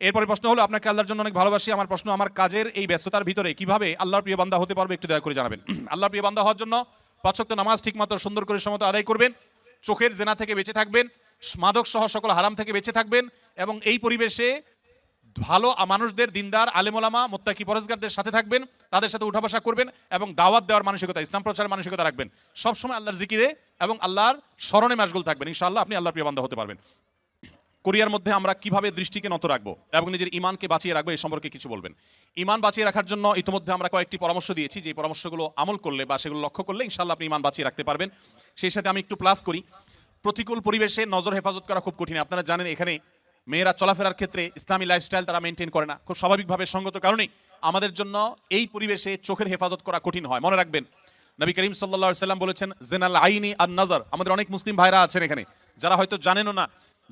এরপরে প্রশ্ন হলো, আপনাকে আল্লাহর জন্য অনেক ভালোবাসি, আমার প্রশ্ন, আমার কাজের এই ব্যস্ততার ভিতরে কীভাবে আল্লাহর প্রিয় বান্দা হতে পারবে একটু দয়া করে জানাবেন। আল্লাহর প্রিয় বান্দা হওয়ার জন্য পাঁচক্ত নামাজ ঠিকমতো সুন্দর করে সমত আদায় করবেন, চোখের জেনা থেকে বেঁচে থাকবেন, মাদক সহ সকল হারাম থেকে বেঁচে থাকবেন এবং এই পরিবেশে ভালো মানুষদের, দিনদার, আলেমোলামা, মোত্তাকি পরেজগারদের সাথে থাকবেন, তাদের সাথে উঠা বসা করবেন এবং দাওয়াত দেওয়ার মানসিকতা, ইসলাম প্রচারের মানসিকতা রাখবেন। সবসময় আল্লাহর জিকিরে এবং আল্লাহর স্মরণে মাসগুল থাকবেন। ইনশাআল্লাহ আপনি আল্লাহর প্রিয় বান্ধব হতে পারবেন। কোরিয়ার মধ্যে আমরা কীভাবে দৃষ্টিকে নত রাখব এবং নিজের ইমানকে বাঁচিয়ে রাখব এই সম্পর্কে কিছু বলবেন। ইমান বাঁচিয়ে রাখার জন্য ইতিমধ্যে আমরা কয়েকটি পরামর্শ দিয়েছি। যে পরামর্শগুলো আমল করলে বা সেগুলো লক্ষ্য করলে ইনশাআল্লাহ আপনি ইমান বাঁচিয়ে রাখতে পারবেন। সেই সাথে আমি একটু প্লাস করি। প্রতিকূল পরিবেশে নজর হেফাজত করা খুব কঠিন। আপনারা জানেন এখানে মেয়েরা চলাফেরার ক্ষেত্রে ইসলামী লাইফস্টাইল তারা মেনটেন করে না। খুব স্বাভাবিকভাবে সঙ্গত কারণেই আমাদের জন্য এই পরিবেশে চোখের হেফাজত করা কঠিন হয়। মনে রাখবেন, নবী করিম সাল্লা সাল্লাম বলেছেন, জেনাল আইনি আর নজর আমাদের অনেক মুসলিম ভাইরা আছেন এখানে। যারা হয়তো জানেনও না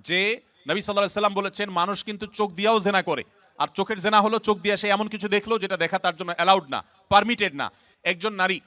যে নবী সাল্লাহ সাল্লাম বলেছেন, মানুষ কিন্তু চোখ দিয়াও জেনা করে। আর চোখের জেনা হলো চোখ দিয়ে সে এমন কিছু দেখল যেটা দেখা তার জন্য অ্যালাউড না পারমিটেড না। একজন নারী,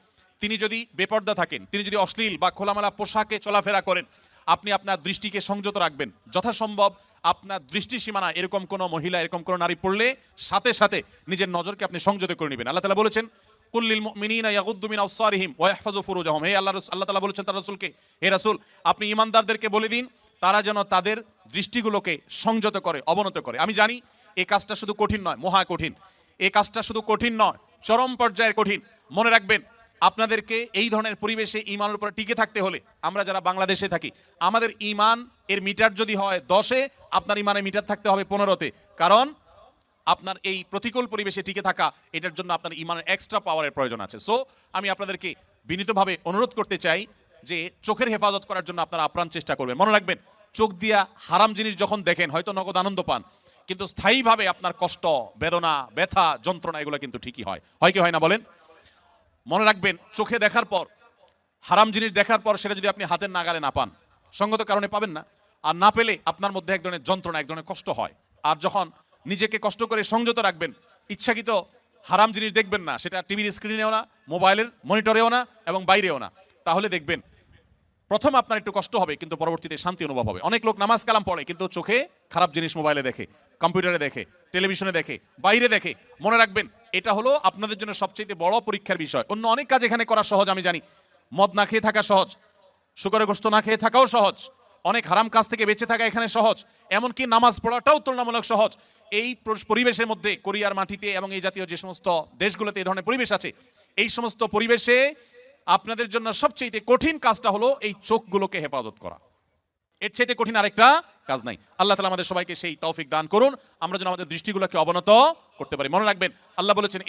তিনি যদি বেপর্দা থাকেন, তিনি যদি অশ্লীল বা খোলামেলা পোশাকে চলাফেরা করেন, আপনি আপনার দৃষ্টিকে সংযত রাখবেন। যথাসম্ভব আপনার দৃষ্টি সীমানা এরকম কোনো মহিলা, এরকম কোনো নারী পড়লে সাথে সাথে নিজের নজরকে আপনি সংযত করে নেবেন। আল্লাহ তালা বলেছেন কুল্লিল মুমিনিনা ইয়াগুদ্দু মিন আবসারিহিম ওয়া ইয়াহফাজু ফুরুজাহুম। হে আল্লাহ আল্লাহ তাআলা বলেছেন তার রাসূলকে, হে রাসুল, আপনি ঈমানদারদেরকে বলে দিন তারা যেন তাদের দৃষ্টিগুলোকে সংযত করে, অবনত করে। আমি জানি এই কাজটা শুধু কঠিন নয়, মহা কঠিন। এই কাজটা শুধু কঠিন নয়, চরম পর্যায়ের কঠিন। মনে রাখবেন, আপনাদেরকে এই ধরনের পরিবেশে ইমানের উপরে টিকে থাকতে হলে, আমরা যারা বাংলাদেশে থাকি, আমাদের ইমান এর মিটার যদি হয় দশে, আপনার ইমানের মিটার থাকতে হবে পনেরোতে। কারণ, আপনার এই প্রতিকূল পরিবেশে টিকে থাকা, এটার জন্য আপনার ইমানের এক্সট্রা পাওয়ারের প্রয়োজন আছে। সো আমি আপনাদেরকে বিনীতভাবে অনুরোধ করতে চাই যে চোখের হেফাজত করার জন্য আপনারা আপ্রাণ চেষ্টা করবেন। মনে রাখবেন, চোখ দিয়া হারাম জিনিস যখন দেখেন, হয়তো নগদ আনন্দ পান, কিন্তু স্থায়ীভাবে আপনার কষ্ট, বেদনা, ব্যথা, যন্ত্রণা, এগুলো কিন্তু ঠিকই হয়। হয় কি হয় না বলেন? মনে রাখবেন, চোখে দেখার পর, হারাম জিনিস দেখার পর সেটা যদি আপনি হাতের নাগালে না পান, সঙ্গত কারণে পাবেন না। আর না পেলে আপনার মধ্যে এক ধরনের যন্ত্রণা, এক ধরনের কষ্ট হয়। আর যখন নিজেকে কষ্ট করে সংযত রাখবেন, ইচ্ছাকৃত হারাম জিনিস দেখবেন না, সেটা টিভির স্ক্রিনেও না, মোবাইলের মনিটরেও না, এবং বাইরেও না। তাহলে দেখবেন, প্রথম আপনার একটু কষ্ট হবে, কিন্তু পরবর্তীতে শান্তি অনুভব হবে। অনেক লোক নামাজ কালাম পড়ে, কিন্তু চোখে খারাপ জিনিস মোবাইলে দেখে, কম্পিউটারে দেখে, টেলিভিশনে দেখে, বাইরে দেখে। মনে রাখবেন, এটা হলো আপনাদের জন্য সবচেয়ে বড় পরীক্ষার বিষয়। অন্য অনেক কাজ এখানে করা সহজ, আমি জানি। মদ না খেয়ে থাকা সহজ, শুকরের গোস্ত না খেয়ে থাকাও সহজ, অনেক হারাম কাজ থেকে বেঁচে থাকা এখানে সহজ, এমনকি নামাজ পড়াটাও তুলনামূলক সহজ। এই পরিবেশের মধ্যে কোরিয়ার মাটিতে এবং এই জাতীয় যে সমস্ত দেশগুলোতে এই ধরনের পরিবেশ আছে, এই সমস্ত পরিবেশে আপনাদের জন্য সবচেয়ে কঠিন কাজটা হলো এই চোখগুলোকে হেফাজত করা। এর চাইতে কঠিন আরেকটা কাজ নাই। আল্লাহ তালা আমাদের সবাইকে সেই তৌফিক দান করুন। আমরা যেন আমাদের দৃষ্টিগুলোকে অবনত করতে পারি। মনে রাখবেন, আল্লাহ বলেছেন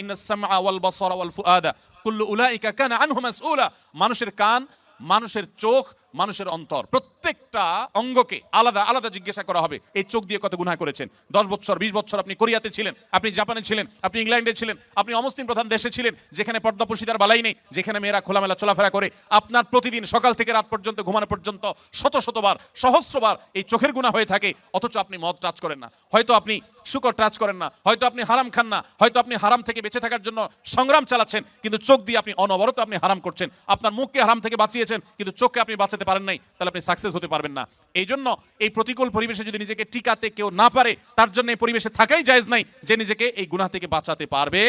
মানুষের কান, মানুষের চোখ মানুষের অন্তর, প্রত্যেকটা অঙ্গকে আলাদা আলাদা জিজ্ঞাসা করা হবে। এই চোখ দিয়ে কত গুনাহ করেছেন? দশ বছর বিশ বছর আপনি কোরিয়াতে ছিলেন, আপনি জাপানে ছিলেন, আপনি ইংল্যান্ডে ছিলেন, আপনি অমুসলিম প্রধান দেশে ছিলেন, যেখানে পর্দাপসিদার বালাই নেই, যেখানে মেয়েরা খোলামেলা চলাফেরা করে, আপনার প্রতিদিন সকাল থেকে রাত পর্যন্ত, ঘুমানো পর্যন্ত, শত শতবার, সহস্রবার এই চোখের গুণা হয়ে থাকে, অথচ আপনি মদ টাচ করেন না। হয়তো আপনি শুকর টাচ করেন না, হয়তো আপনি হারাম খান না, হয়তো আপনি হারাম থেকে বেঁচে থাকার জন্য সংগ্রাম চালাচ্ছেন, কিন্তু চোখ দিয়ে আপনি অনবরত আপনি হারাম করছেন। আপনার মুখকে হারাম থেকে বাঁচিয়েছেন, কিন্তু চোখকে আপনি বাঁচাতে পারেন নাই, তাহলে আপনি সাকসেস হতে পারবেন না। এই জন্য এই প্রতিকূল পরিবেশে যদি নিজেকে টিকাতে কেউ না পারে, তার জন্য এই পরিবেশে থাকাই জায়েজ নাই যে নিজেকে এই গুনাহ থেকে বাঁচাতে পারবে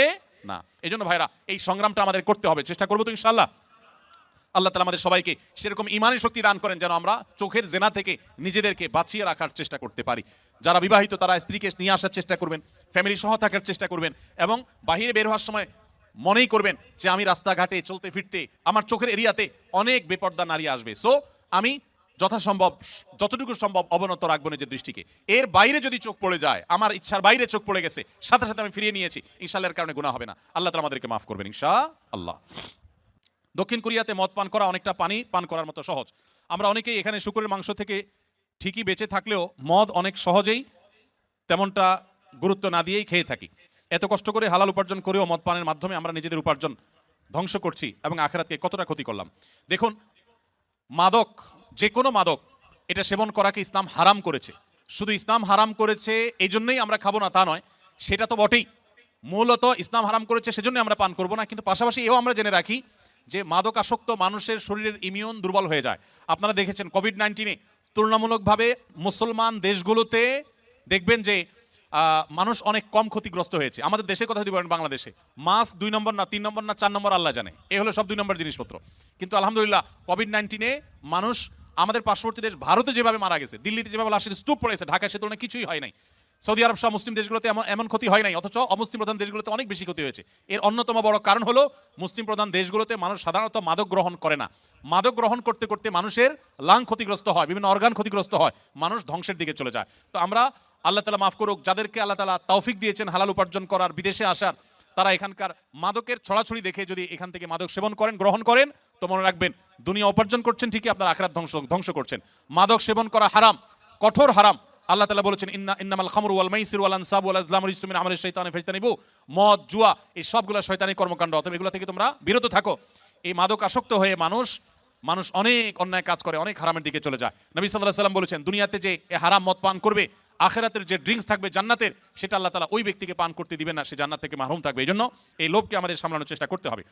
না। এই জন্য ভাইরা, এই সংগ্রামটা আমাদের করতে হবে, চেষ্টা করব তো ইনশাল্লাহ আল্লাহ তালা আমাদের সবাইকে সেরকম ইমানের শক্তি দান করেন যেন আমরা চোখের জেনা থেকে নিজেদেরকে বাঁচিয়ে রাখার চেষ্টা করতে পারি। যারা বিবাহিত, তারা স্ত্রীকে নিয়ে আসার চেষ্টা করবেন ফ্যামিলি সহ থাকার চেষ্টা করবেন এবং বাহিরে বের হওয়ার সময় মনেই করবেন যে আমি রাস্তাঘাটে চলতে ফিরতে আমার চোখের এরিয়াতে অনেক বেপর্দা নারী আসবে। সো আমি যথাসম্ভব, যতটুকু সম্ভব অবনত রাখব নিজের দৃষ্টিকে। এর বাইরে যদি চোখ পড়ে যায়, আমার ইচ্ছার বাইরে চোখ পড়ে গেছে, সাথে সাথে আমি ফিরিয়ে নিয়েছি ইনশাল্লাহর কারণে গুণা হবে না। আল্লাহ তালা আমাদেরকে মাফ করবেন ইনশা আল্লাহ দক্ষিণ কোরিয়াতে মদ পান করা অনেকটা পানি পান করার মতো সহজ। আমরা অনেকেই এখানে শুকুরের মাংস থেকে ঠিকই বেঁচে থাকলেও মদ অনেক সহজেই তেমনটা গুরুত্ব না দিয়েই খেয়ে থাকি। এত কষ্ট করে হালাল উপার্জন করেও মদ পানের মাধ্যমে আমরা নিজেদের উপার্জন ধ্বংস করছি এবং আখেরাতকে কতটা ক্ষতি করলাম। দেখুন, মাদক যে কোনো মাদক, এটা সেবন করাকে ইসলাম হারাম করেছে। শুধু ইসলাম হারাম করেছে এই জন্যই আমরা খাব না তা নয়, সেটা তো বটেই। মূলত ইসলাম হারাম করেছে সেজন্যই আমরা পান করব না, কিন্তু পাশাপাশি এও আমরা জেনে রাখি যে মাদক আসক্ত মানুষের শরীরের ইমিউন দুর্বল হয়ে যায়। আপনারা দেখেছেন কোভিড নাইন্টিনে তুলনামূলকভাবে মুসলমান দেশগুলোতে দেখবেন যে মানুষ অনেক কম ক্ষতিগ্রস্ত হয়েছে। আমাদের দেশের কথা যদি বলেন বাংলাদেশে। মাস্ক দুই নম্বর না, তিন নম্বর না, চার নম্বর আল্লাহ জানে। এ হলো সব দুই নম্বর জিনিসপত্র। কিন্তু আলহামদুলিল্লাহ কোভিড নাইন্টিনে মানুষ আমাদের পার্শ্ববর্তী দেশ ভারতে যেভাবে মারা গেছে, দিল্লিতে যেভাবে লাশের স্তূপ পড়েছে ঢাকায় সে তুলনায় কিছুই হয় নাই। সৌদি আরব সহ মুসলিম দেশগুলোতে এমন এমন ক্ষতি হয় নাই, অথচ অমুসলিম প্রধান দেশগুলোতে অনেক বেশি ক্ষতি হয়েছে। এর অন্যতম বড় কারণ হলো, মুসলিম প্রধান দেশগুলোতে মানুষ সাধারণত মাদক গ্রহণ করে না। মাদক গ্রহণ করতে করতে মানুষের লাং ক্ষতিগ্রস্ত হয়, বিভিন্ন অর্গান ক্ষতিগ্রস্ত হয়, মানুষ ধ্বংসের দিকে চলে যায়। তো আমরা আল্লাহ তালা মাফ করুক, যাদেরকে আল্লাহ তালা তৌফিক দিয়েছেন হালাল উপার্জন করার, বিদেশে আসার, তারা এখানকার মাদকের ছড়াছড়ি দেখে যদি এখান থেকে মাদক সেবন করেন, গ্রহণ করেন, তো মনে রাখবেন, দুনিয়া উপার্জন করছেন ঠিকই, আপনার আখরাত ধ্বংস ধ্বংস করছেন। মাদক সেবন করা হারাম, কঠোর হারাম। আল্লাহ তালা বলেছেন, ইন্না ইন্নামাল খামরু ওয়াল মাইসির ওয়াল আনসাব ওয়াল আজলাম রিসুমিন আমাদের শৈতানে ফেজতানিবু। মদ, জুয়া, এই সবগুলো শয়তানি কর্মকাণ্ড। অতএব এগুলো থেকে তোমরা বিরত থাকো। এই মাদক আসক্ত হয়ে মানুষ মানুষ অনেক অন্যায় কাজ করে, অনেক হারামের দিকে চলে যায়। নবী সাল্লাহ সাল্লাম বলেছেন, দুনিয়াতে যে হারাম মদ পান করবে, আখেরাতের যে ড্রিঙ্কস থাকবে জান্নাতের, সেটা আল্লাহ তালা ওই ব্যক্তিকে পান করতে দিবেন না, সে জান্নাত থেকে মাহরুম থাকবে। এই জন্য এই লোভকে আমাদের সামলানোর চেষ্টা করতে হবে।